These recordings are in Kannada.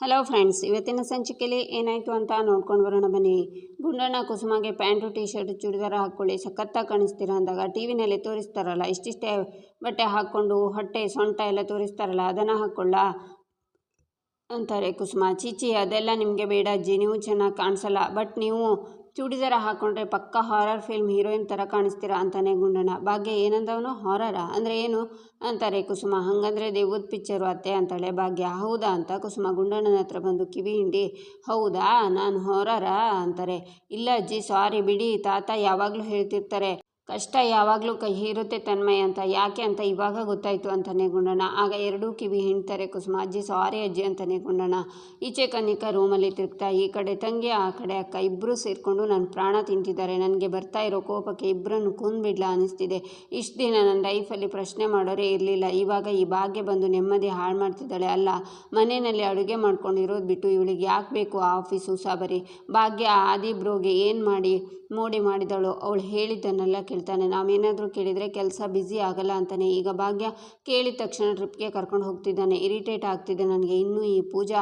ಹಲೋ ಫ್ರೆಂಡ್ಸ್ ಇವತ್ತಿನ ಸಂಚಿಕೆಯಲ್ಲಿ ಏನಾಯಿತು ಅಂತ ನೋಡ್ಕೊಂಡು ಬರೋಣ ಬನ್ನಿ. ಗುಂಡಣ್ಣ ಕುಸುಮಗೆ ಪ್ಯಾಂಟು ಟೀ ಶರ್ಟ್ ಚೂಡಿದಾರ ಹಾಕ್ಕೊಳ್ಳಿ. ಸಖತ್ತಾಗಿ ಕಾಣಿಸ್ತೀರ ಅಂದಾಗ ಟಿ ವಿನಲ್ಲಿ ತೋರಿಸ್ತಾರಲ್ಲ, ಇಷ್ಟಿಷ್ಟೇ ಬಟ್ಟೆ ಹಾಕ್ಕೊಂಡು, ಹೊಟ್ಟೆ ಸೊಂಟ ಎಲ್ಲ ತೋರಿಸ್ತಾರಲ್ಲ, ಅದನ್ನು ಹಾಕ್ಕೊಳ್ಳ ಅಂತಾರೆ ಕುಸುಮ. ಚೀಚಿ ಅದೆಲ್ಲ ನಿಮಗೆ ಬೇಡ ಅಜ್ಜಿ, ನೀವು ಚೆನ್ನಾಗಿ ಕಾಣಿಸಲ್ಲ. ಬಟ್ ನೀವು ಚೂಡಿದಾರ ಹಾಕೊಂಡ್ರೆ ಪಕ್ಕ ಹಾರರ್ ಫಿಲ್ಮ್ ಹೀರೋಯಿನ್ ಥರ ಕಾಣಿಸ್ತೀರಾ ಅಂತಾನೆ ಗುಂಡಣ್ಣ ಭಾಗ್ಯ ಏನಂದವನು? ಹಾರರಾ ಅಂದರೆ ಏನು? ಅಂತಾರೆ ಕುಸುಮ. ಹಾಗಂದ್ರೆ ದೇವದ ಪಿಕ್ಚರು ಅತ್ತೆ ಅಂತಾಳೆ ಭಾಗ್ಯ. ಹೌದಾ ಅಂತ ಕುಸುಮ ಗುಂಡಣ್ಣನ ಹತ್ರ ಬಂದು, ಕಿವಿ ಹಿಂಡಿ, ಹೌದಾ? ನಾನು ಹಾರರಾ ಅಂತಾರೆ. ಇಲ್ಲ ಅಜ್ಜಿ ಸಾರಿ ಬಿಡಿ. ತಾತ ಯಾವಾಗಲೂ ಹೇಳ್ತಿರ್ತಾರೆ. ಕಷ್ಟ ಯಾವಾಗಲೂ ಕೈ ಹೀರುತ್ತೆ ತನ್ಮಯ ಅಂತ. ಯಾಕೆ ಅಂತ ಇವಾಗ ಗೊತ್ತಾಯಿತು ಅಂತಾನೆ ಗುಂಡಣ್ಣ. ಆಗ ಎರಡೂ ಕಿವಿ ಹಿಂಡ್ತಾರೆ ಕುಸುಮ. ಅಜ್ಜಿ, ಸಾರಿ ಅಜ್ಜಿ ಅಂತಾನೆ ಗುಂಡಣ್ಣ. ಈಚೆ ಕನ್ನಿಕ ರೂಮಲ್ಲಿ ತಿರುಗ್ತಾ, ಈ ಕಡೆ ತಂಗಿ, ಆ ಕಡೆ ಅಕ್ಕ ಇಬ್ಬರು ಸೇರಿಕೊಂಡು ನನ್ನ ಪ್ರಾಣ ತಿಂತಿದ್ದಾರೆ. ನನಗೆ ಬರ್ತಾ ಇರೋ ಕೋಪಕ್ಕೆ ಇಬ್ಬರನ್ನು ಕೊಂದ್ಬಿಡ್ಲಾ ಅನಿಸ್ತಿದೆ. ಇಷ್ಟು ದಿನ ನನ್ನ ಲೈಫಲ್ಲಿ ಪ್ರಶ್ನೆ ಮಾಡೋರೇ ಇರಲಿಲ್ಲ. ಇವಾಗ ಈ ಭಾಗ್ಯ ಬಂದು ನೆಮ್ಮದಿ ಹಾಳು ಮಾಡ್ತಿದ್ದಾಳೆ. ಅಲ್ಲ, ಮನೆಯಲ್ಲಿ ಅಡುಗೆ ಮಾಡ್ಕೊಂಡಿರೋದು ಬಿಟ್ಟು ಇವಳಿಗೆ ಯಾಕೆ ಬೇಕು ಆ ಆಫೀಸು ಸಾಬರಿ? ಭಾಗ್ಯ ಆದಿಬ್ರೋಗೆ ಏನು ಮಾಡಿ, ಮೋಡಿ ಮಾಡಿದಳು? ಅವಳು ಹೇಳಿದ್ದನ್ನೆಲ್ಲ ಕೇಳ್ತಾನೆ. ನಾವೇನಾದರೂ ಕೇಳಿದರೆ ಕೆಲಸ ಬ್ಯುಸಿ ಆಗಲ್ಲ ಅಂತಾನೆ. ಈಗ ಭಾಗ್ಯ ಕೇಳಿದ ತಕ್ಷಣ ಟ್ರಿಪ್ಗೆ ಕರ್ಕೊಂಡು ಹೋಗ್ತಿದ್ದಾನೆ. ಇರಿಟೇಟ್ ಆಗ್ತಿದೆ ನನಗೆ. ಇನ್ನೂ ಈ ಪೂಜಾ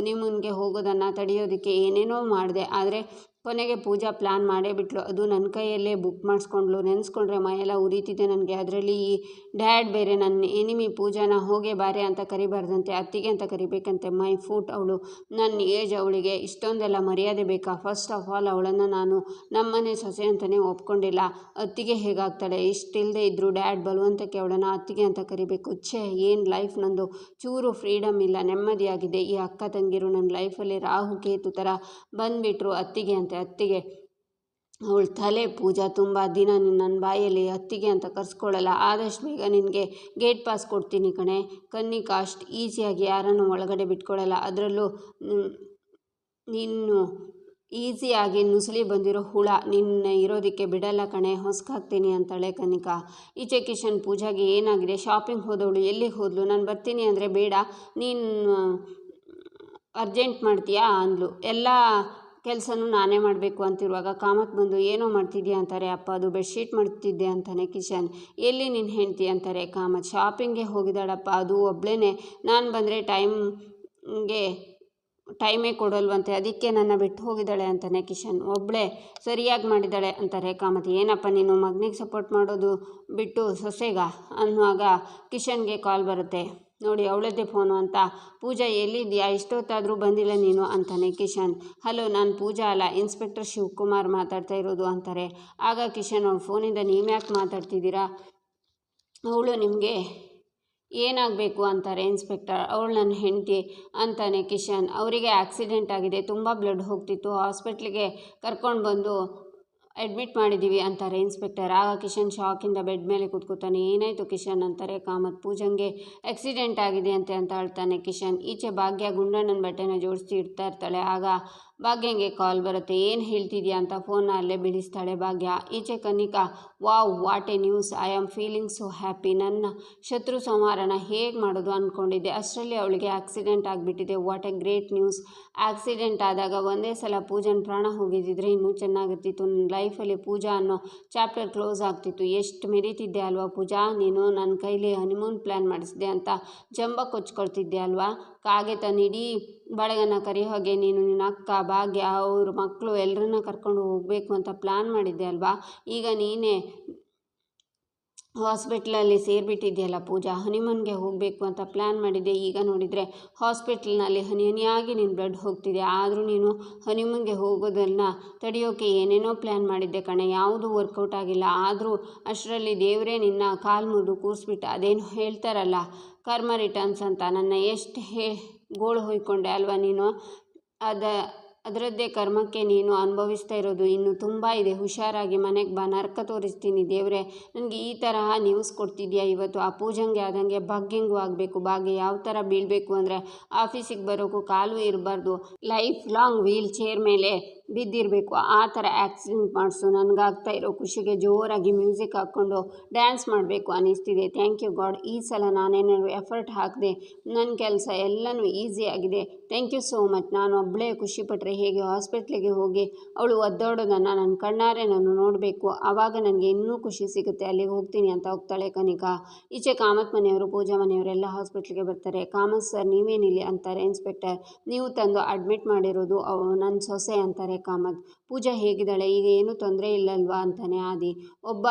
ನಿಮ್ಮನಿಗೆ ಹೋಗೋದನ್ನು ತಡೆಯೋದಕ್ಕೆ ಏನೇನೋ ಮಾಡಿದೆ. ಆದರೆ ಕೊನೆಗೆ ಪೂಜಾ ಪ್ಲ್ಯಾನ್ ಮಾಡೇ ಬಿಟ್ಲು. ಅದು ನನ್ನ ಕೈಯಲ್ಲೇ ಬುಕ್ ಮಾಡಿಸ್ಕೊಂಡ್ಳು ನೆನೆಸ್ಕೊಂಡ್ರೆ ಮೈಯೆಲ್ಲ ಉರಿತಿದೆ ನನಗೆ. ಅದರಲ್ಲಿ ಈ ಡ್ಯಾಡ್ ಬೇರೆ ನನ್ನ ಎನಿಮಿ ಪೂಜಾನ ಹೋಗೇ ಬಾರೆ ಅಂತ ಕರಿಬಾರ್ದಂತೆ, ಅತ್ತಿಗೆ ಅಂತ ಕರಿಬೇಕಂತೆ. ಮೈ ಫೂಟ್ ಅವಳು. ನನ್ನ ಏಜ್ ಅವಳಿಗೆ ಇಷ್ಟೊಂದೆಲ್ಲ ಮರ್ಯಾದೆ ಬೇಕಾ? ಫಸ್ಟ್ ಆಫ್ ಆಲ್ ಅವಳನ್ನು ನಾನು ನಮ್ಮನೆ ಸೊಸೆ ಅಂತಲೇ ಒಪ್ಕೊಂಡಿಲ್ಲ. ಅತ್ತಿಗೆ ಹೇಗಾಗ್ತಾಳೆ? ಇಷ್ಟಿಲ್ಲದೆ ಇದ್ದರೂ ಡ್ಯಾಡ್ ಬಲವಂತಕ್ಕೆ ಅವಳನ್ನು ಅತ್ತಿಗೆ ಅಂತ ಕರಿಬೇಕು. ಛೇ, ಏನು ಲೈಫ್ ನಂದು? ಚೂರು ಫ್ರೀಡಮ್ ಇಲ್ಲ. ನೆಮ್ಮದಿಯಾಗಿದೆ. ಈ ಅಕ್ಕ ತಂಗಿರು ನನ್ನ ಲೈಫಲ್ಲಿ ರಾಹು ಕೇತು ಥರ ಬಂದುಬಿಟ್ರು ಅತ್ತಿಗೆ ಅಂತ ಅತ್ತಿಗೆ. ಅವಳು ತಲೆ ಪೂಜಾ ತುಂಬ ದಿನ ನನ್ನ ಬಾಯಲ್ಲಿ ಅತ್ತಿಗೆ ಅಂತ ಕರ್ಸ್ಕೊಳ್ಳಲ್ಲ ಆದಷ್ಟು ಬೇಗ ನಿನಗೆ ಗೇಟ್ ಪಾಸ್ ಕೊಡ್ತೀನಿ ಕಣೆ. ಕನ್ನಿಕಾ ಅಷ್ಟು ಈಸಿಯಾಗಿ ಯಾರನ್ನು ಒಳಗಡೆ ಬಿಟ್ಕೊಳ್ಳಲ್ಲ ಅದರಲ್ಲೂ ನೀನು ಈಸಿಯಾಗಿ ನುಸುಳಿ ಬಂದಿರೋ ಹುಳ ನಿನ್ನ ಇರೋದಕ್ಕೆ ಬಿಡಲ್ಲ ಕಣೆ, ಹೊಸ್ಕಾಗ್ತೀನಿ ಅಂತಾಳೆ ಕನಿಕಾ ಈಚೆ ಕಿಶನ್ ಪೂಜಾಗೆ ಏನಾಗಿದೆ? ಶಾಪಿಂಗ್ ಹೋದವಳು ಎಲ್ಲಿ ಹೋದ್ಲು? ನಾನು ಬರ್ತೀನಿ ಅಂದರೆ ಬೇಡ, ನೀನು ಅರ್ಜೆಂಟ್ ಮಾಡ್ತೀಯಾ? ಅಂದ್ಲು. ಎಲ್ಲ ಕೆಲಸನೂ ನಾನೇ ಮಾಡಬೇಕು ಅಂತಿರುವಾಗ ಕಾಮತ್ ಬಂದು, ಏನೋ ಮಾಡ್ತಿದ್ಯಾ? ಅಂತಾರೆ, ಅಪ್ಪ, ಅದು ಬೆಡ್ಶೀಟ್ ಮಾಡ್ತಿದ್ದೆ ಅಂತಾನೆ ಕಿಶನ್. ಎಲ್ಲಿ ನಿನ್ನ ಹೆಂಡ್ತಿ? ಅಂತಾರೆ ಕಾಮತ್. ಶಾಪಿಂಗ್ಗೆ ಹೋಗಿದ್ದಾಳಪ್ಪ, ಅದು ಒಬ್ಳೇ ನಾನು ಬಂದರೆ ಟೈಮ್ಗೆ ಟೈಮೇ ಕೊಡಲ್ವಂತೆ, ಅದಕ್ಕೆ ನನ್ನ ಬಿಟ್ಟು ಹೋಗಿದ್ದಾಳೆ ಅಂತಾನೆ ಕಿಶನ್. ಒಬ್ಬಳೇ ಸರಿಯಾಗಿ ಮಾಡಿದ್ದಾಳೆ ಅಂತಾರೆ ಕಾಮತ್. ಏನಪ್ಪ, ನೀನು ಮಗನಿಗೆ ಸಪೋರ್ಟ್ ಮಾಡೋದು ಬಿಟ್ಟು ಸೊಸೆಗ? ಅನ್ನುವಾಗ ಕಿಶನ್ಗೆ ಕಾಲ್ ಬರುತ್ತೆ. ನೋಡಿ, ಅವಳದ್ದೇ ಫೋನು ಅಂತ. ಪೂಜಾ ಎಲ್ಲಿದ್ಯಾ ಎಷ್ಟೊತ್ತಾದರೂ ಬಂದಿಲ್ಲ ನೀನು ಅಂತಾನೆ ಕಿಶನ್. ಹಲೋ, ನಾನು ಪೂಜಾ ಅಲ್ಲ, ಇನ್ಸ್ಪೆಕ್ಟರ್ ಶಿವಕುಮಾರ್ ಮಾತಾಡ್ತಾ ಇರೋದು ಅಂತಾರೆ. ಆಗ ಕಿಶನ್ ಅವ್ಳ ಫೋನಿಂದ ನೀವು ಯಾಕೆ ಮಾತಾಡ್ತಿದ್ದೀರಾ? ಅವಳು ನಿಮಗೆ ಏನಾಗಬೇಕು ಅಂತಾರೆ ಇನ್ಸ್ಪೆಕ್ಟರ್. ಅವಳು ನನ್ನ ಹೆಂಡತಿ ಅಂತಾನೆ ಕಿಶನ್. ಅವರಿಗೆ ಆಕ್ಸಿಡೆಂಟ್ ಆಗಿದೆ, ತುಂಬ ಬ್ಲಡ್ ಹೋಗ್ತಿತ್ತು. ಹಾಸ್ಪಿಟ್ಲಿಗೆ ಕರ್ಕೊಂಡು ಬಂದು ಅಡ್ಮಿಟ್ ಮಾಡಿದ್ದೀವಿ ಅಂತಾರೆ ಇನ್ಸ್ಪೆಕ್ಟರ್ ಆಗ ಕಿಶನ್ ಶಾಕಿಂದ ಬೆಡ್ ಮೇಲೆ ಕೂತ್ಕೋತಾನೆ, ಏನಾಯಿತು ಕಿಶನ್? ಅಂತಾರೆ ಕಾಮತ್. ಪೂಜಂಗೆ ಆಕ್ಸಿಡೆಂಟ್ ಆಗಿದೆ ಅಂತೆ ಅಂತ ಹೇಳ್ತಾನೆ ಕಿಶನ್. ಈಚೆ ಭಾಗ್ಯ ಗುಂಡಣ್ಣನ ಬಟ್ಟೆನ ಜೋಡಿಸಿ ಇಡ್ತಾ ಇರ್ತಾಳೆ. ಆಗ ಭಾಗ್ಯಂಗೆ ಕಾಲ್ ಬರುತ್ತೆ. ಏನು ಹೇಳ್ತಿದ್ಯಾ ಅಂತ ಫೋನ್ ಅಲ್ಲೇ ಬಿಡಿಸ್ತಾಳೆ ಭಾಗ್ಯ. ಈಚೆ Kanika wow what A news I am feeling so happy ನನ್ನ ಶತ್ರು ಸಂಹಾರನ ಹೇಗೆ ಮಾಡೋದು ಅಂದ್ಕೊಂಡಿದ್ದೆ ಅಷ್ಟರಲ್ಲಿ ಅವಳಿಗೆ ಆಕ್ಸಿಡೆಂಟ್ ಆಗಿಬಿಟ್ಟಿದೆ. What a great news accident ಆದಾಗ ಒಂದೇ ಸಲ ಪೂಜನ್ ಪ್ರಾಣ ಹೋಗಿದ್ದಿದ್ರೆ ಇನ್ನೂ ಚೆನ್ನಾಗಿರ್ತಿತ್ತು. ನನ್ನ ಲೈಫಲ್ಲಿ ಪೂಜಾ ಅನ್ನೋ ಚಾಪ್ಟರ್ ಕ್ಲೋಸ್ ಆಗ್ತಿತ್ತು. ಎಷ್ಟು ಮೆರೀತಿದ್ದೆ ಅಲ್ವಾ ಪೂಜಾ? ನೀನು ನನ್ನ ಕೈಲಿ ಹನಿಮೂನ್ ಪ್ಲ್ಯಾನ್ ಮಾಡಿಸಿದೆ ಅಂತ ಜಂಬ ಕೊಚ್ಕೊಳ್ತಿದ್ದೆ ಅಲ್ವಾ? ಕಾಗೆ ತನ್ನ ಇಡೀ ಬಳಗನ ಕರಿ ಹೋಗಿ ನೀನು ನಿನ್ನ ಅಕ್ಕ, ಭಾಗ್ಯ, ಅವ್ರ ಮಕ್ಕಳು ಎಲ್ಲರನ್ನ ಕರ್ಕೊಂಡು ಹೋಗಬೇಕು ಅಂತ ಪ್ಲ್ಯಾನ್ ಮಾಡಿದ್ದೆ ಅಲ್ವಾ? ಈಗ ನೀನೇ ಹಾಸ್ಪಿಟ್ಲಲ್ಲಿ ಸೇರಿಬಿಟ್ಟಿದೆಯಲ್ಲ ಪೂಜಾ ಹನಿಮನ್ಗೆ ಹೋಗಬೇಕು ಅಂತ ಪ್ಲ್ಯಾನ್ ಮಾಡಿದ್ದೆ. ಈಗ ನೋಡಿದರೆ ಹಾಸ್ಪಿಟ್ಲ್ನಲ್ಲಿ ಹನಿ ಹನಿಯಾಗಿ ನೀನು ಬ್ಲಡ್ ಹೋಗ್ತಿದೆ. ಆದರೂ ನೀನು ಹನಿಮನ್ಗೆ ಹೋಗೋದನ್ನು ತಡೆಯೋಕೆ ಏನೇನೋ ಪ್ಲ್ಯಾನ್ ಮಾಡಿದ್ದೆ ಕಣೆ. ಯಾವುದೂ ವರ್ಕೌಟ್ ಆಗಿಲ್ಲ. ಆದರೂ ಅಷ್ಟರಲ್ಲಿ ದೇವರೇ ನಿನ್ನ ಕಾಲು ಮುರಿದು ಕೂರಿಸ್ಬಿಟ್ಟು ಅದೇನು ಹೇಳ್ತಾರಲ್ಲ, ಕರ್ಮ ರಿಟರ್ನ್ಸ್ ಅಂತ ನನ್ನ ಎಷ್ಟು ಹೇ ಗೋಳು ಹೊಯ್ಕೊಂಡೆ ಅಲ್ವಾ ನೀನು? ಅದ, ಅದರದ್ದೇ ಕರ್ಮಕ್ಕೆ ನೀನು ಅನುಭವಿಸ್ತಾ ಇರೋದು ಇನ್ನು ತುಂಬ ಇದೆ. ಹುಷಾರಾಗಿ ಮನೆಗೆ ಬಾ, ನರ್ಕ ತೋರಿಸ್ತೀನಿ ದೇವರೇ. ನನಗೆ ಈ ತರಹ ನ್ಯೂಸ್ ಕೊಡ್ತಿದ್ಯಾ ಇವತ್ತು? ಆ ಪೂಜಂಗೆ ಆದಂಗೆ ಬಗ್ಗೆಂಗೂ ಆಗಬೇಕು. ಬಾಗೆ ಯಾವ ಥರ ಬೀಳಬೇಕು ಅಂದರೆ ಆಫೀಸಿಗೆ ಬರೋಕ್ಕೂ ಕಾಲು ಇರಬಾರ್ದು. ಲೈಫ್ ಲಾಂಗ್ ವೀಲ್ ಚೇರ್ ಮೇಲೆ ಬಿದ್ದಿರಬೇಕು. ಆ ಥರ ಆ್ಯಕ್ಸಿಡೆಂಟ್ ಮಾಡಿಸು. ನನಗಾಗ್ತಾ ಇರೋ ಖುಷಿಗೆ ಜೋರಾಗಿ ಮ್ಯೂಸಿಕ್ ಹಾಕ್ಕೊಂಡು ಡ್ಯಾನ್ಸ್ ಮಾಡಬೇಕು ಅನ್ನಿಸ್ತಿದೆ ಥ್ಯಾಂಕ್ ಯು ಗಾಡ್ ಈ ಸಲ ನಾನೇನಾದ್ರು ಎಫರ್ಟ್ ಹಾಕಿದೆ ನನ್ನ ಕೆಲಸ ಎಲ್ಲನೂ ಈಸಿ ಆಗಿದೆ. ಥ್ಯಾಂಕ್ ಯು ಸೋ ಮಚ್ ನಾನು ಒಬ್ಬಳೇ ಖುಷಿಪಟ್ಟರೆ ಹೇಗೆ ಹಾಸ್ಪಿಟ್ಲಿಗೆ ಹೋಗಿ ಅವಳು ಒದ್ದೋಡೋದನ್ನು ನನ್ನ ಕಣ್ಣಾರೆ ನಾನು ನೋಡಬೇಕು. ಆವಾಗ ನನಗೆ ಇನ್ನೂ ಖುಷಿ ಸಿಗುತ್ತೆ. ಅಲ್ಲಿಗೆ ಹೋಗ್ತೀನಿ ಅಂತ ಹೋಗ್ತಾಳೆ ಕನಿಕಾ. ಈಚೆ ಕಾಮತ್ ಮನೆಯವರು, ಪೂಜಾ ಮನೆಯವರೆಲ್ಲ ಹಾಸ್ಪಿಟ್ಲಿಗೆ ಬರ್ತಾರೆ. ಕಾಮತ್ ಸರ್ ನೀವೇನಿಲ್ಲಿ ಅಂತಾರೆ ಇನ್ಸ್ಪೆಕ್ಟರ್ ನೀವು ತಂದು ಅಡ್ಮಿಟ್ ಮಾಡಿರೋದು ನನ್ನ ಸೊಸೆ ಅಂತಾರೆ. ಕಾಮತ್ ಪೂಜಾ ಹೇಗಿದ್ದಾಳೆ? ಈಗ ಏನೂ ತೊಂದರೆ ಇಲ್ಲಲ್ವಾ? ಅಂತಾನೆ ಆದಿ. ಒಬ್ಬ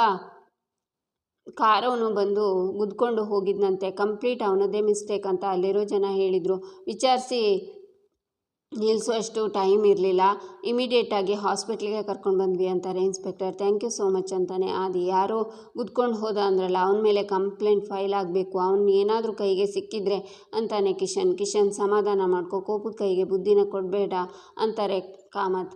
ಕಾರವನು ಬಂದು ಗುದ್ಕೊಂಡು ಹೋಗಿದ್ನಂತೆ. ಕಂಪ್ಲೀಟ್ ಅವನದೇ ಮಿಸ್ಟೇಕ್ ಅಂತ ಅಲ್ಲಿರೋ ಜನ ಹೇಳಿದರು. ವಿಚಾರಿಸಿ ನಿಲ್ಲಿಸುವಷ್ಟು ಟೈಮ್ ಇರಲಿಲ್ಲ. ಇಮಿಡಿಯೇಟಾಗಿ ಹಾಸ್ಪಿಟ್ಲಿಗೆ ಕರ್ಕೊಂಡು ಬಂದ್ವಿ ಅಂತಾರೆ inspector. Thank you so much ಅಂತಾನೆ ಆದಿ. ಯಾರೋ ಗುದ್ಕೊಂಡು ಹೋದ ಅಂದ್ರಲ್ಲ, ಅವನ ಮೇಲೆ ಕಂಪ್ಲೇಂಟ್ ಫೈಲ್ ಆಗಬೇಕು. ಅವ್ನು ಏನಾದರೂ ಕೈಗೆ ಸಿಕ್ಕಿದ್ರೆ ಅಂತಾನೆ ಕಿಶನ್. ಕಿಶನ್, ಸಮಾಧಾನ ಮಾಡ್ಕೊ. ಕೋಪದ ಕೈಗೆ ಬುದ್ಧಿನ ಕೊಡಬೇಡ ಅಂತಾರೆ ಕಾಮತ್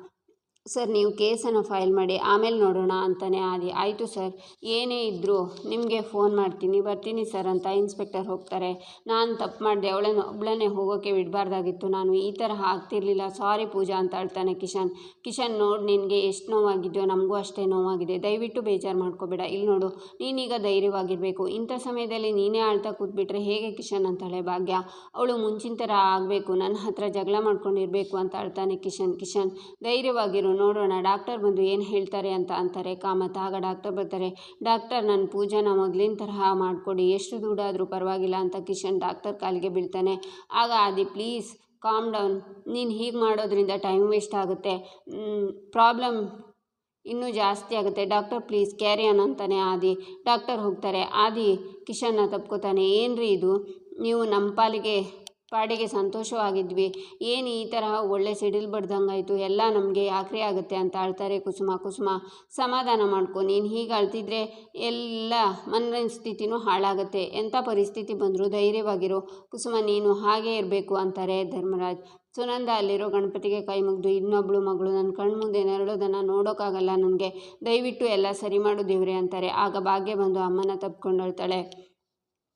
ಸರ್, ನೀವು ಕೇಸನ್ನು ಫೈಲ್ ಮಾಡಿ ಆಮೇಲೆ ನೋಡೋಣ ಅಂತಲೇ ಆದಿ. ಆಯಿತು ಸರ್, ಏನೇ ಇದ್ದರೂ ನಿಮಗೆ ಫೋನ್ ಮಾಡ್ತೀನಿ, ಬರ್ತೀನಿ ಸರ್ ಅಂತ ಇನ್ಸ್ಪೆಕ್ಟರ್ ಹೋಗ್ತಾರೆ. ನಾನು ತಪ್ಪು ಮಾಡಿದೆ, ಅವಳನ್ನು ಒಬ್ಬಳನ್ನೇ ಹೋಗೋಕ್ಕೆ ಬಿಡಬಾರ್ದಾಗಿತ್ತು. ನಾನು ಈ ಥರ ಆಗ್ತಿರ್ಲಿಲ್ಲ. ಸಾರಿ ಪೂಜಾ ಅಂತ ಹೇಳ್ತಾನೆ ಕಿಶನ್. ಕಿಶನ್, ನೋಡಿ, ನಿನಗೆ ಎಷ್ಟು ನೋವಾಗಿದೆಯೋ ನಮಗೂ ಅಷ್ಟೇ ನೋವಾಗಿದೆ. ದಯವಿಟ್ಟು ಬೇಜಾರು ಮಾಡ್ಕೋಬೇಡ. ಇಲ್ಲಿ ನೋಡು, ನೀನೀಗ ಧೈರ್ಯವಾಗಿರಬೇಕು. ಇಂಥ ಸಮಯದಲ್ಲಿ ನೀನೇ ಆಳ್ತಾ ಕೂತ್ಬಿಟ್ರೆ ಹೇಗೆ ಕಿಶನ್ ಅಂತಾಳೆ ಭಾಗ್ಯ? ಅವಳು ಮುಂಚಿನ ಥರ ಆಗಬೇಕು. ನನ್ನ ಹತ್ರ ಜಗಳ ಮಾಡ್ಕೊಂಡಿರಬೇಕು ಅಂತ ಹೇಳ್ತಾನೆ ಕಿಶನ್. ಕಿಶನ್, ಧೈರ್ಯವಾಗಿರು. ನೋಡೋಣ. ಡಾಕ್ಟರ್ ಬಂದು ಏನು ಹೇಳ್ತಾರೆ ಅಂತ ಅಂತಾರೆ. ಕಾಮತ್, ಆಗ ಡಾಕ್ಟರ್ ಬರ್ತಾರೆ, ಡಾಕ್ಟರ್ ನನ್ನ ಪೂಜಾನ ಮೊದಲಿನ ತರಹ ಮಾಡಿಕೊಡಿ. ಎಷ್ಟು ದುಡ್ಡಾದರೂ ಪರವಾಗಿಲ್ಲ ಅಂತ ಕಿಶನ್ ಡಾಕ್ಟರ್ ಕಾಲಿಗೆ ಬೀಳ್ತಾನೆ. ಆಗ ಆದಿ, ಪ್ಲೀಸ್ ಕಾಮ್ ಡೌನ್ ನೀನು ಹೀಗೆ ಮಾಡೋದ್ರಿಂದ ಟೈಮ್ ವೇಸ್ಟ್ ಆಗುತ್ತೆ. ಪ್ರಾಬ್ಲಮ್ ಇನ್ನೂ ಜಾಸ್ತಿ ಆಗುತ್ತೆ. ಡಾಕ್ಟರ್, ಪ್ಲೀಸ್ ಕ್ಯಾರಿ ಆನ್ ಅಂತಾನೆ ಆದಿ. ಡಾಕ್ಟರ್ ಹೋಗ್ತಾರೆ. ಆದಿ ಕಿಶನ್ನ ತಪ್ಕೋತಾನೆ. ಏನ್ರಿ ಇದು? ನೀವು ನಮ್ಮ ಪಾಲಿಗೆ ಪಾಡಿಗೆ ಸಂತೋಷವಾಗಿದ್ವಿ. ಏನು ಈ ಥರ ಒಳ್ಳೆ ಸಿಡಿಲ್ ಬಡ್ದಂಗಾಯಿತು, ಎಲ್ಲ ನಮಗೆ ಯಾಕ್ರಿ ಆಗುತ್ತೆ ಅಂತ ಅಳ್ತಾರೆ ಕುಸುಮ ಕುಸುಮ. ಸಮಾಧಾನ ಮಾಡ್ಕೊ, ನೀನು ಹೀಗೆ ಅಳ್ತಿದ್ರೆ ಎಲ್ಲ ಸ್ಥಿತಿನೂ ಹಾಳಾಗುತ್ತೆ. ಎಂಥ ಪರಿಸ್ಥಿತಿ ಬಂದರೂ ಧೈರ್ಯವಾಗಿರೋ. ಕುಸುಮ, ನೀನು ಹಾಗೇ ಇರಬೇಕು ಅಂತಾರೆ ಧರ್ಮರಾಜ್. ಸುನಂದ ಅಲ್ಲಿರೋ ಗಣಪತಿಗೆ ಕೈ ಮುಗಿದು, ಇನ್ನೊಬ್ಳು ಮಗಳು ನನ್ನ ಕಣ್ಣು ಮುಂದೆ ನೆರಳೋದನ್ನು ನೋಡೋಕ್ಕಾಗಲ್ಲ ನನಗೆ. ದಯವಿಟ್ಟು ಎಲ್ಲ ಸರಿ ಮಾಡು ದೇವ್ರೆ ಅಂತಾರೆ. ಆಗ ಭಾಗ್ಯ ಬಂದು ಅಮ್ಮನ ತಪ್ಕೊಂಡು ಅಳ್ತಾಳೆ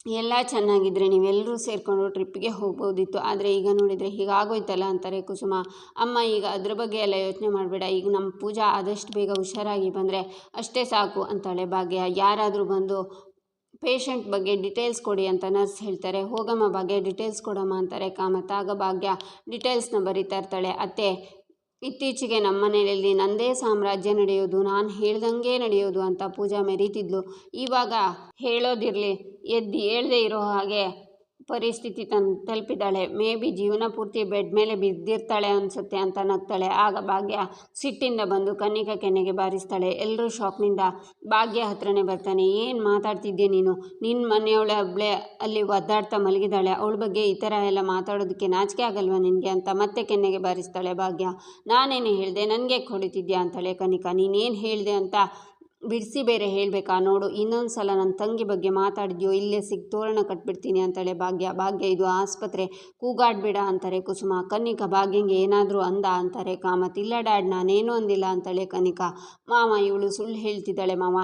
ಎಲ್ಲ ಚೆನ್ನಾಗಿದ್ದರೆ ನೀವೆಲ್ಲರೂ ಸೇರಿಕೊಂಡು ಟ್ರಿಪ್ಪಿಗೆ ಹೋಗ್ಬೋದಿತ್ತು. ಆದರೆ ಈಗ ನೋಡಿದರೆ ಹೀಗಾಗೋಯ್ತಲ್ಲ ಅಂತಾರೆ ಕುಸುಮ. ಅಮ್ಮ, ಈಗ ಅದ್ರ ಬಗ್ಗೆ ಎಲ್ಲ ಯೋಚನೆ ಮಾಡಬೇಡ. ಈಗ ನಮ್ಮ ಪೂಜಾ ಆದಷ್ಟು ಬೇಗ ಹುಷಾರಾಗಿ ಬಂದರೆ ಅಷ್ಟೇ ಸಾಕು ಅಂತಾಳೆ ಭಾಗ್ಯ. ಯಾರಾದರೂ ಬಂದು ಪೇಷಂಟ್ ಬಗ್ಗೆ ಡೀಟೇಲ್ಸ್ ಕೊಡಿ ಅಂತ ನರ್ಸ್ ಹೇಳ್ತಾರೆ. ಹೋಗಮ್ಮ ಭಾಗ್ಯ, ಡೀಟೇಲ್ಸ್ ಕೊಡಮ್ಮ ಅಂತಾರೆ ಕಾಮತ್. ಆಗ ಭಾಗ್ಯ ಡೀಟೇಲ್ಸ್ನ ಬರೀತಾ ಇರ್ತಾಳೆ. ಅತ್ತೆ ಇತ್ತೀಚೆಗೆ ನಮ್ಮ ಮನೆಯಲ್ಲಿ ನಂದೇ ಸಾಮ್ರಾಜ್ಯ ನಡೆಯೋದು, ನಾನು ಹೇಳ್ದಂಗೆ ನಡೆಯೋದು ಅಂತ ಪೂಜಾ ಮೆರೀತಿದ್ಲು. ಇವಾಗ ಹೇಳೋದಿರಲಿ, ಎದ್ದು ಹೇಳದೆ ಇರೋ ಹಾಗೆ ಪರಿಸ್ಥಿತಿ ತನ್ ತಲುಪಿದ್ದಾಳೆ. ಮೇ ಬಿ ಜೀವನ ಪೂರ್ತಿ ಬೆಡ್ ಮೇಲೆ ಬಿದ್ದಿರ್ತಾಳೆ ಅನಿಸುತ್ತೆ ಅಂತ ನಗ್ತಾಳೆ. ಆಗ ಭಾಗ್ಯ ಸಿಟ್ಟಿಂದ ಬಂದು ಕನ್ನಿಕ ಕೆನೆಗೆ ಬಾರಿಸ್ತಾಳೆ. ಎಲ್ಲರೂ ಶಾಕ್ನಿಂದ ಭಾಗ್ಯ ಹತ್ರನೇ ಬರ್ತಾನೆ. ಏನು ಮಾತಾಡ್ತಿದ್ದೆ ನೀನು? ನಿನ್ನ ಮನೆಯವಳೆ ಒಬ್ಬಳೆ ಅಲ್ಲಿ ಒದ್ದಾಡ್ತಾ ಮಲಗಿದಾಳೆ ಅವಳ ಬಗ್ಗೆ ಈ ಥರ ಎಲ್ಲ ಮಾತಾಡೋದಕ್ಕೆ ನಾಚಿಕೆ ಆಗಲ್ವಾ ನಿನಗೆ? ಅಂತ ಮತ್ತೆ ಕೆನ್ನೆಗೆ ಬಾರಿಸ್ತಾಳೆ ಭಾಗ್ಯ. ನಾನೇನು ಹೇಳಿದೆ? ನನಗೆ ಹೊಡಿತಿದ್ಯಾ? ಅಂತಾಳೆ ಕನಿಕ ನೀನೇನು ಹೇಳಿದೆ? ಅಂತ ಬಿಡಿಸಿ ಬೇರೆ ಹೇಳಬೇಕಾ? ನೋಡು ಇನ್ನೊಂದು ಸಲ ನನ್ನ ತಂಗಿ ಬಗ್ಗೆ ಮಾತಾಡಿದ್ಯೋ ಇಲ್ಲೇ ಸಿಗ್ ತೋರಣ ಕಟ್ಬಿಡ್ತೀನಿ ಅಂತಾಳೆ ಭಾಗ್ಯ. ಭಾಗ್ಯ, ಇದು ಆಸ್ಪತ್ರೆ. ಕೂಗಾಡ್ಬೇಡ ಅಂತಾರೆ ಕುಸುಮ. ಕನಿಕ ಭಾಗ್ಯಂಗೆ ಏನಾದರೂ ಅಂದ ಅಂತಾರೆ ಕಾಮತ್. ಇಲ್ಲ ಡ್ಯಾಡ್, ನಾನೇನು ಅಂದಿಲ್ಲ ಅಂತಾಳೆ ಕನಿಕಾ ಮಾವ ಇವಳು ಸುಳ್ಳು ಹೇಳ್ತಿದ್ದಾಳೆ ಮಾವ.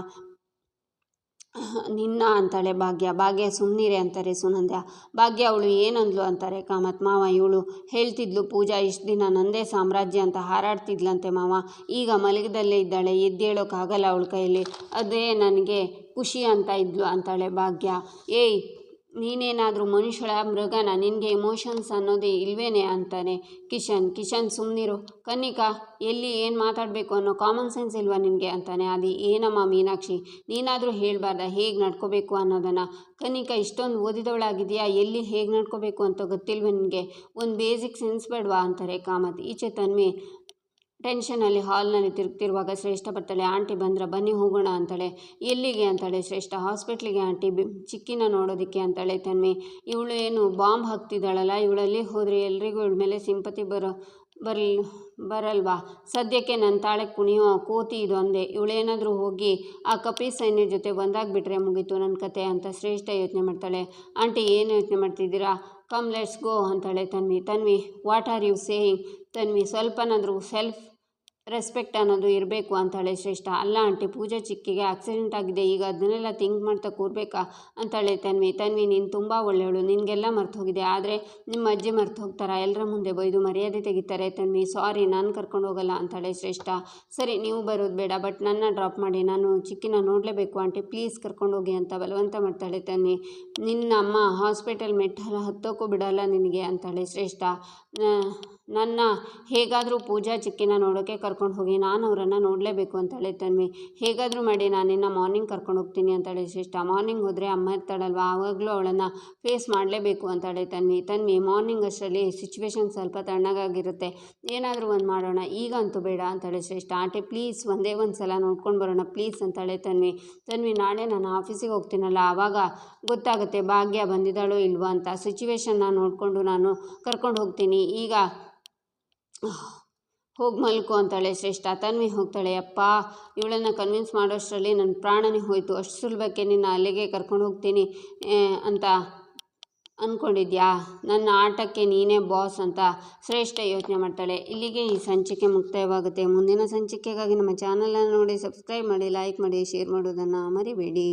ನಿನ್ನ ಅಂತಾಳೆ ಭಾಗ್ಯ. ಭಾಗ್ಯ ಸುಮ್ಮನಿರೆ ಅಂತಾರೆ ಸುನಂದ ಭಾಗ್ಯ ಅವಳು ಏನಂದ್ಲು ಅಂತಾರೆ ಕಾಮತ್. ಮಾವ, ಇವಳು ಹೇಳ್ತಿದ್ಲು, ಪೂಜಾ, ಇಷ್ಟು ದಿನ ನಂದೇ ಸಾಮ್ರಾಜ್ಯ ಅಂತ ಹಾರಾಡ್ತಿದ್ಲಂತೆ ಮಾವ. ಈಗ ಮಲಗದಲ್ಲೇ ಇದ್ದಾಳೆ ಎದ್ದೇಳೋಕ್ಕಾಗಲ್ಲ ಅವಳ ಕೈಯಲ್ಲಿ ಅದೇ ನನಗೆ ಖುಷಿ ಅಂತ ಇದ್ಲು ಅಂತಾಳೆ ಭಾಗ್ಯ. ಏಯ್ ನೀನೇನಾದರೂ ಮನುಷ್ಯಳ ಮೃಗನ, ನಿನಗೆ ಇಮೋಷನ್ಸ್ ಅನ್ನೋದೇ ಇಲ್ವೇನೆ ಅಂತಾನೆ. ಕಿಶನ್ ಕಿಶನ್ ಸುಮ್ಮನಿರು ಕನ್ನಿಕಾ, ಎಲ್ಲಿ ಏನು ಮಾತಾಡಬೇಕು ಅನ್ನೋ ಕಾಮನ್ ಸೆನ್ಸ್ ಇಲ್ವಾ ನಿನಗೆ ಅಂತಾನೆ. ಅದು, ಏನಮ್ಮ ಮೀನಾಕ್ಷಿ? ನೀನಾದರೂ ಹೇಳಬಾರ್ದ, ಹೇಗೆ ನಡ್ಕೋಬೇಕು ಅನ್ನೋದನ್ನು? ಕನ್ನಿಕಾ, ಇಷ್ಟೊಂದು ಓದಿದವಳಾಗಿದೆಯಾ? ಎಲ್ಲಿ ಹೇಗೆ ನಡ್ಕೋಬೇಕು ಅಂತ ಗೊತ್ತಿಲ್ವ ನಿನಗೆ? ಒಂದು ಬೇಸಿಕ್ ಸೆನ್ಸ್ ಬೇಡವಾ ಅಂತಾರೆ ಕಾಮತ್. ಈಚೆ ತನ್ವಿ ಟೆನ್ಷನಲ್ಲಿ ಹಾಲ್ನಲ್ಲಿ ತಿರುಗ್ತಿರುವಾಗ ಶ್ರೇಷ್ಠ ಬರ್ತಾಳೆ, ಆಂಟಿ ಬಂದ್ರೆ ಬನ್ನಿ ಹೋಗೋಣ ಅಂತಾಳೆ. ಎಲ್ಲಿಗೆ? ಅಂತಾಳೆ. ಶ್ರೇಷ್ಠ ಹಾಸ್ಪಿಟ್ಲಿಗೆ ಆಂಟಿ ಚಿಕ್ಕಿನ ನೋಡೋದಕ್ಕೆ ಅಂತಾಳೆ ತನ್ವಿ. ಇವಳು ಏನು ಬಾಂಬ್ ಹಾಕ್ತಿದ್ದಾಳಲ್ಲ ಇವಳಲ್ಲಿ ಹೋದರೆ ಎಲ್ರಿಗೂ ಇವಳ ಮೇಲೆ ಸಿಂಪತಿ ಬರೋ, ಬರಲ್, ಬರಲ್ವಾ? ಸದ್ಯಕ್ಕೆ ನನ್ನ ತಾಳೆ ಕುಣಿಯೋ ಕೋತಿ ಇದು ಅಂದೆ. ಇವಳೇನಾದರೂ ಹೋಗಿ ಆ ಕಪಿ ಸೈನ್ಯ ಜೊತೆ ಒಂದಾಗ್ಬಿಟ್ರೆ ಮುಗೀತು ನನ್ನ ಕತೆ ಅಂತ ಶ್ರೇಷ್ಠ ಯೋಚನೆ ಮಾಡ್ತಾಳೆ. ಆಂಟಿ, ಏನು ಯೋಚನೆ ಮಾಡ್ತಿದ್ದೀರಾ? ಕಮ್, ಲೆಟ್ಸ್ ಗೋ ಅಂತಾಳೆ Tanvi. Tanvi, what are you saying? Tanvi. ಸ್ವಲ್ಪನಾದರೂ, self respect ಅನ್ನೋದು ಇರಬೇಕು ಅಂತಾಳೆ ಶ್ರೇಷ್ಠ. ಅಲ್ಲ ಆಂಟಿ, ಪೂಜಾ ಚಿಕ್ಕಿಗೆ ಆಕ್ಸಿಡೆಂಟ್ ಆಗಿದೆ, ಈಗ ಅದನ್ನೆಲ್ಲ ಥಿಂಕ್ ಮಾಡ್ತಾ ಕೂರ್ಬೇಕಾ? ಅಂತಾಳೆ ತನ್ವಿ. ತನ್ವಿ, ನೀನು ತುಂಬ ಒಳ್ಳೆಯವಳು, ನಿನಗೆಲ್ಲ ಮರ್ತು ಹೋಗಿದೆ ಆದರೆ ನಿಮ್ಮ ಅಜ್ಜಿ ಮರ್ತು ಹೋಗ್ತಾರಾ ಎಲ್ಲರ ಮುಂದೆ ಬೈದು ಮರ್ಯಾದೆ ತೆಗಿತಾರೆ ತನ್ವಿ. ಸಾರಿ ನಾನು ಕರ್ಕೊಂಡು ಹೋಗಲ್ಲ ಅಂತಾಳೆ ಶ್ರೇಷ್ಠ. ಸರಿ, ನೀವು ಬರೋದು ಬೇಡ ಬಟ್ ನನ್ನ ಡ್ರಾಪ್ ಮಾಡಿ, ನಾನು ಚಿಕ್ಕಿನ ನೋಡಲೇಬೇಕು ಆಂಟಿ. ಪ್ಲೀಸ್ ಕರ್ಕೊಂಡು ಹೋಗಿ ಅಂತ ಬಲವಂತ ಮಾಡ್ತಾಳೆ ತನ್ವಿ. ನಿನ್ನ ಅಮ್ಮ ಹಾಸ್ಪಿಟಲ್ ಮೆಟ್ಟಲ್ಲ ಹತ್ತೋಕ್ಕೂ ಬಿಡಲ್ಲ ನಿನಗೆ ಅಂತಾಳೆ ಶ್ರೇಷ್ಠ. ನನ್ನ ಹೇಗಾದರೂ ಪೂಜಾ ಚಿಕ್ಕಿನ ನೋಡೋಕ್ಕೆ ಕರ್ಕೊಂಡು ಹೋಗಿ ನಾನು ಅವರನ್ನು ನೋಡಲೇಬೇಕು ಅಂತೇಳಿ ತನ್ವಿ. ಹೇಗಾದರೂ ಮಾಡಿ ನಾನು ನಿನ್ನ ಮಾರ್ನಿಂಗ್ ಕರ್ಕೊಂಡು ಹೋಗ್ತೀನಿ ಅಂತೇಳಿ ಶ್ರೇಷ್ಠ ಮಾರ್ನಿಂಗ್ ಹೋದರೆ ಅಮ್ಮ ಇರ್ತಾಳಲ್ವ? ಆವಾಗಲೂ ಅವಳನ್ನು ಫೇಸ್ ಮಾಡಲೇಬೇಕು ಅಂತಾಳೆ ತನ್ವಿ. ತನ್ವಿ ಮಾರ್ನಿಂಗ್ ಅಷ್ಟರಲ್ಲಿ ಸಿಚುವೇಶನ್ ಸ್ವಲ್ಪ ತಣ್ಣಗಾಗಿರುತ್ತೆ. ಏನಾದರೂ ಒಂದು ಮಾಡೋಣ. ಈಗ ಅಂತೂ ಬೇಡ ಅಂತೇಳಿ ಶ್ರೇಷ್ಠ ಆಂಟಿ ಪ್ಲೀಸ್ ಒಂದೇ ಒಂದು ಸಲ ನೋಡ್ಕೊಂಡು ಬರೋಣ. ಪ್ಲೀಸ್ ಅಂತಾಳೆ ತನ್ವಿ. ತನ್ವಿ, ನಾಳೆ ನಾನು ಆಫೀಸಿಗೆ ಹೋಗ್ತೀನಲ್ಲ, ಆವಾಗ ಗೊತ್ತಾಗುತ್ತೆ ಭಾಗ್ಯ ಬಂದಿದ್ದಾಳೋ ಇಲ್ವೋ ಅಂತ. ಸಿಚುವೇಶನ್ನ ನೋಡಿಕೊಂಡು ನಾನು ಕರ್ಕೊಂಡು ಹೋಗ್ತೀನಿ. ಈಗ ಹೋಗಿ ಮಲ್ಕು ಅಂತಾಳೆ ಶ್ರೇಷ್ಠ. ತನ್ವಿ ಹೋಗ್ತಾಳೆ, ಅಪ್ಪ, ಇವಳನ್ನು ಕನ್ವಿನ್ಸ್ ಮಾಡೋಷ್ಟರಲ್ಲಿ ನನ್ನ ಪ್ರಾಣನೇ ಹೋಯಿತು. ಅಷ್ಟು ಸುಲಭಕ್ಕೆ ನಿನ್ನ ಅಲ್ಲಿಗೆ ಕರ್ಕೊಂಡು ಹೋಗ್ತೀನಿ ಅಂತ ಅಂದ್ಕೊಂಡಿದ್ಯಾ ನನ್ನ ಆಟಕ್ಕೆ ನೀನೇ ಬಾಸ್ ಅಂತ ಶ್ರೇಷ್ಠ ಯೋಚನೆ ಮಾಡ್ತಾಳೆ. ಇಲ್ಲಿಗೆ ಈ ಸಂಚಿಕೆ ಮುಕ್ತಾಯವಾಗುತ್ತೆ. ಮುಂದಿನ ಸಂಚಿಕೆಗಾಗಿ ನಮ್ಮ ಚಾನಲನ್ನು ನೋಡಿ ಸಬ್ಸ್ಕ್ರೈಬ್ ಮಾಡಿ ಲೈಕ್ ಮಾಡಿ ಶೇರ್ ಮಾಡೋದನ್ನು ಮರಿಬೇಡಿ.